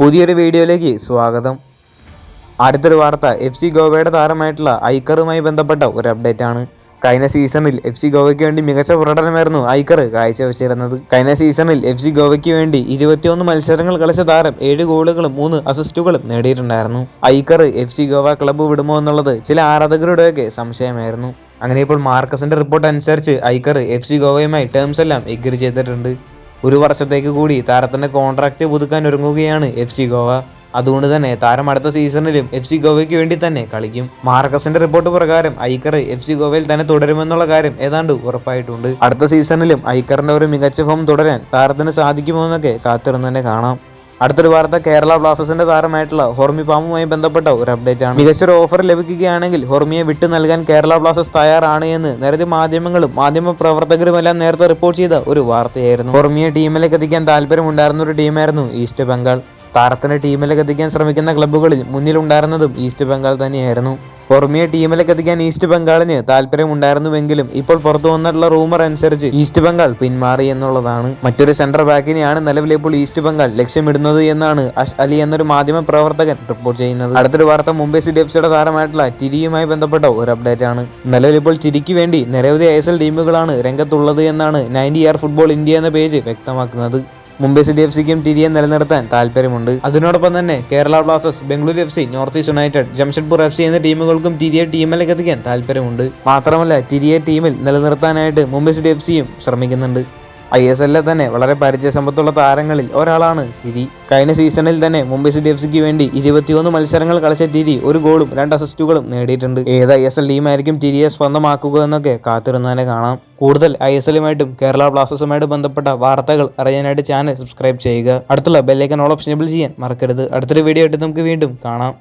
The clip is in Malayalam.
പുതിയൊരു വീഡിയോയിലേക്ക് സ്വാഗതം. അടുത്തൊരു വാർത്ത എഫ് സി ഗോവയുടെ താരമായിട്ടുള്ള ഐക്കറുമായി ബന്ധപ്പെട്ട ഒരു അപ്ഡേറ്റ് ആണ് കഴിഞ്ഞ സീസണിൽ എഫ് സി ഗോവയ്ക്ക് വേണ്ടി മികച്ച പ്രകടനമായിരുന്നു ഐക്കർ കാഴ്ചവെച്ചിരുന്നത്. കഴിഞ്ഞ സീസണിൽ എഫ് സി ഗോവയ്ക്ക് വേണ്ടി ഇരുപത്തിയൊന്ന് മത്സരങ്ങൾ കളിച്ച താരം ഏഴ് ഗോളുകളും മൂന്ന് അസിസ്റ്റുകളും നേടിയിട്ടുണ്ടായിരുന്നു. Iker F C Goa club വിടുമോ എന്നുള്ളത് ചില ആരാധകരുടെയൊക്കെ സംശയമായിരുന്നു. അങ്ങനെ ഇപ്പോൾ മാർക്കസിന്റെ റിപ്പോർട്ട് അനുസരിച്ച് ഐക്കർ എഫ് സി ഗോവയുമായി ടേംസ് എല്ലാം എഗ്രി ചെയ്തിട്ടുണ്ട്. ഒരു വർഷത്തേക്ക് കൂടി താരത്തിന്റെ കോൺട്രാക്റ്റ് പുതുക്കാൻ ഒരുങ്ങുകയാണ് എഫ് സി ഗോവ. അതുകൊണ്ട് തന്നെ താരം അടുത്ത സീസണിലും എഫ് സി ഗോവയ്ക്ക് വേണ്ടി തന്നെ കളിക്കും. മാർക്കസിന്റെ റിപ്പോർട്ട് പ്രകാരം ഐക്കർ എഫ് സി ഗോവയിൽ തന്നെ തുടരുമെന്നുള്ള കാര്യം ഏതാണ്ട് ഉറപ്പായിട്ടുണ്ട്. അടുത്ത സീസണിലും ഐക്കറിന്റെ ഒരു മികച്ച ഫോം തുടരാൻ താരത്തിന് സാധിക്കുമോ എന്നൊക്കെ കാത്തിരുന്ന് തന്നെ കാണാം. അടുത്തൊരു വാർത്ത കേരള ബ്ലാസ്റ്റേഴ്സിന്റെ താരമായിട്ടുള്ള ഹോർമി പാമുമായി ബന്ധപ്പെട്ട? ഒരു അപ്ഡേറ്റ് ആണ്. മികച്ചൊരു ഓഫർ ലഭിക്കുകയാണെങ്കിൽ ഹോർമിയെ വിട്ടു നൽകാൻ കേരള ബ്ലാസ്റ്റേഴ്സ് തയ്യാറാണ് എന്ന് നിരവധി മാധ്യമങ്ങളും മാധ്യമ പ്രവർത്തകരുമെല്ലാം നേരത്തെ റിപ്പോർട്ട് ചെയ്ത ഒരു വാർത്തയായിരുന്നു. ഹോർമിയെ ടീമിലേക്ക് എത്തിക്കാൻ താല്പര്യമുണ്ടായിരുന്ന ഒരു ടീമായിരുന്നു ഈസ്റ്റ് ബംഗാൾ. താരത്തിന് ടീമിലേക്ക് എത്തിക്കാൻ ശ്രമിക്കുന്ന ക്ലബ്ബുകളിൽ മുന്നിലുണ്ടായിരുന്നതും ഈസ്റ്റ് ബംഗാൾ തന്നെയായിരുന്നു. ഹോർമിയെ ടീമിലേക്ക് എത്തിക്കാൻ ഈസ്റ്റ് ബംഗാളിന് താല്പര്യമുണ്ടായിരുന്നുവെങ്കിലും ഇപ്പോൾ പുറത്തു വന്നിട്ടുള്ള റൂമർ അനുസരിച്ച് ഈസ്റ്റ് ബംഗാൾ പിന്മാറി എന്നുള്ളതാണ്. മറ്റൊരു സെന്റർ ബാക്കിനെയാണ് നിലവിൽ ഇപ്പോൾ ഈസ്റ്റ് ബംഗാൾ ലക്ഷ്യമിടുന്നത് എന്നാണ് അഷ് അലി എന്നൊരു മാധ്യമ പ്രവർത്തകൻ റിപ്പോർട്ട് ചെയ്യുന്നത്. അടുത്തൊരു വാർത്ത മുംബൈ സിറ്റി എഫ് സിയുടെ താരമായിട്ടുള്ള തിരിയുമായി ബന്ധപ്പെട്ട ഒരു അപ്ഡേറ്റ് ആണ്. നിലവിൽ ഇപ്പോൾ തിരിക്ക് വേണ്ടി നിരവധി ഐ എസ് എൽ ടീമുകളാണ് രംഗത്തുള്ളത് എന്നാണ് നയന്റി ഇയർ ഫുട്ബോൾ ഇന്ത്യ എന്ന പേജ് വ്യക്തമാക്കുന്നത്. മുംബൈ സിറ്റി എഫ് സിക്കും ടിരിയെ നിലനിർത്താൻ താല്പര്യമുണ്ട്. അതിനോടൊപ്പം തന്നെ Kerala Blasters Bengaluru F C north east united Jamshedpur F C എന്നീ ടീമുകൾക്കും തിരിയെ ടീമിലേക്ക് എത്തിക്കാൻ താല്പര്യമുണ്ട്. മാത്രമല്ല തിരിയെ ടീമിൽ നിലനിർത്താനായിട്ട് മുംബൈ സിറ്റി എഫ് സിയും ശ്രമിക്കുന്നുണ്ട്. ഐ എസ് എല്ലിൽ തന്നെ വളരെ പരിചയസമ്പത്തുള്ള താരങ്ങളിൽ ഒരാളാണ് തിരി കഴിഞ്ഞ സീസണിൽ തന്നെ മുംബൈ സിറ്റി എഫ് സിക്ക് വേണ്ടി ഇരുപത്തിയൊന്ന് മത്സരങ്ങൾ കളിച്ച തിരി ഒരു ഗോളും രണ്ട് അസിസ്റ്റുകളും നേടിയിട്ടുണ്ട്. ഏത് ഐ എസ് എൽ ടീമായിരിക്കും തിരിയെ സ്വന്തമാക്കുക എന്നൊക്കെ കാത്തിരുന്നതിനെ കാണാം. കൂടുതൽ ഐ എസ് എല്ലുമായിട്ടും കേരള ബ്ലാസ്റ്റേഴ്സുമായിട്ട് ബന്ധപ്പെട്ട വാർത്തകൾ അറിയാനായിട്ട് ചാനൽ സബ്സ്ക്രൈബ് ചെയ്യുക. അടുത്തുള്ള ബെല്ലൈക്കൻ ഓൾ ഓപ്ഷനബിൾ ചെയ്യാൻ മറക്കരുത്. അടുത്തൊരു വീഡിയോ ആയിട്ട് നമുക്ക് വീണ്ടും കാണാം.